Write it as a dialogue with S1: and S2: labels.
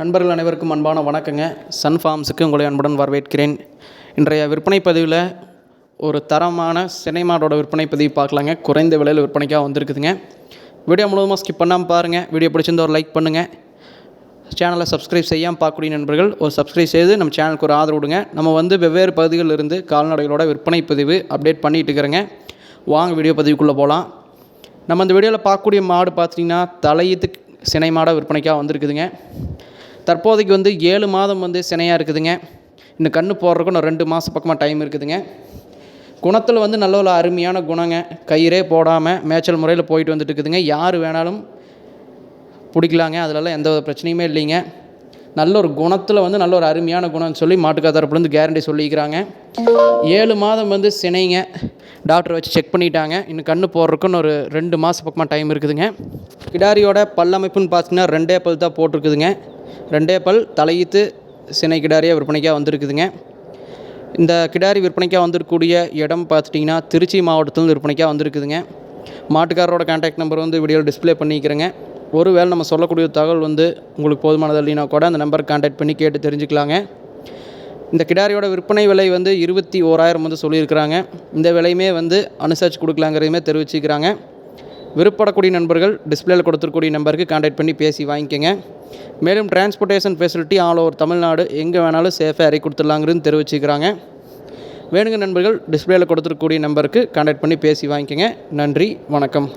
S1: நண்பர்கள் அனைவருக்கும் அன்பான வணக்கங்க. சன் ஃபார்ம்ஸுக்கு உங்களை அன்புடன் வரவேற்கிறேன். இன்றைய விற்பனை பதிவில் ஒரு தரமான சினைமாடோட விற்பனை பதிவு பார்க்கலாங்க. குறைந்த விலையில் விற்பனைக்காக வந்திருக்குதுங்க. வீடியோ முழுவதுமாக ஸ்கிப் பண்ணாமல் பாருங்கள் வீடியோ பிடிச்சிருந்த ஒரு லைக் பண்ணுங்கள் சேனலை சப்ஸ்கிரைப் செய்யாமல் பார்க்கக்கூடிய நண்பர்கள் ஒரு சப்ஸ்கிரைப் செய்து நம்ம சேனலுக்கு ஒரு ஆதரவு விடுங்க. நம்ம வந்து வெவ்வேறு பகுதிகளில் இருந்து கால்நடைகளோட விற்பனை பதிவு அப்டேட் பண்ணிகிட்டு இருக்கிறேங்க. வாங்க வீடியோ பதிவுக்குள்ளே போகலாம் நம்ம இந்த வீடியோவில் பார்க்கக்கூடிய மாடு பார்த்தீங்கன்னா தலையீத்து சினைமாட விற்பனைக்காக வந்திருக்குதுங்க. தற்போதைக்கு வந்து ஏழு மாதம் வந்து சினையாக இருக்குதுங்க. இன்னும் கன்று போடுறதுக்கு இன்னும் ரெண்டு மாதம் பக்கமாக டைம் இருக்குதுங்க. குணத்தில் வந்து நல்ல ஒரு அருமையான குணங்க. கயிறே போடாமல் மேய்ச்சல் முறையில் போயிட்டு வந்துட்டு இருக்குதுங்க. யார் வேணாலும் பிடிக்கலாங்க. அதிலலாம் எந்த பிரச்சனையுமே இல்லைங்க. நல்ல ஒரு குணத்தில் வந்து நல்ல ஒரு அருமையான குணம்னு சொல்லி மாட்டுக்காதரப்புலேருந்து கேரண்டி சொல்லிக்கிறாங்க. ஏழு மாதம் வந்து சினைங்க. டாக்டர் வச்சு செக் பண்ணிட்டாங்க. இன்னும் கன்று போடுறதுக்குன்னு ஒரு ரெண்டு மாதம் பக்கமாக டைம் இருக்குதுங்க. கிடாரியோட பல்லமைப்புன்னு பார்த்தீங்கன்னா ரெண்டே பல் தான் போட்டிருக்குதுங்க. ரெண்டே பல் தலையீத்து சினை கிடாரியாக விற்பனைக்காக வந்திருக்குதுங்க. இந்த கிடாரி விற்பனைக்காக வந்திருக்கக்கூடிய இடம் பார்த்துட்டிங்கன்னா திருச்சி மாவட்டத்தில் விற்பனைக்காக வந்திருக்குதுங்க. மாட்டுக்காரரோட கான்டாக்ட் நம்பர் வந்து வீடியோவில் டிஸ்ப்ளே பண்ணிக்கிறேங்க. ஒருவேளை நம்ம சொல்லக்கூடிய தகவல் வந்து உங்களுக்கு போதுமானது இல்லைனா கூட அந்த நம்பருக்கு கான்டாக்ட் பண்ணி கேட்டு தெரிஞ்சுக்கலாங்க. இந்த கிடாரியோட விற்பனை விலை வந்து இருபத்தி ஓராயிரம் வந்து சொல்லியிருக்கிறாங்க. இந்த விலையுமே வந்து அனுசரித்து கொடுக்கலாங்கிறதையுமே தெரிவிச்சுக்கிறாங்க. விருப்பப்படக்கூடிய நண்பர்கள் டிஸ்பிளேல கொடுத்துருக்கூடிய நம்பருக்கு கான்டாக்ட் பண்ணி பேசி வாங்கிக்கோங்க. மேலும் transportation facility all over Tamil Nadu எங்கே வேணாலும் சேஃபாக இறக்கி கொடுத்துடலாங்கிறது தெரிவிச்சுக்கிறாங்க. வேணுங்க நண்பர்கள் டிஸ்பிளேல கொடுத்துருக்கக்கூடிய நம்பருக்கு கான்டாக்ட் பண்ணி பேசி வாங்கிக்கோங்க. நன்றி வணக்கம்.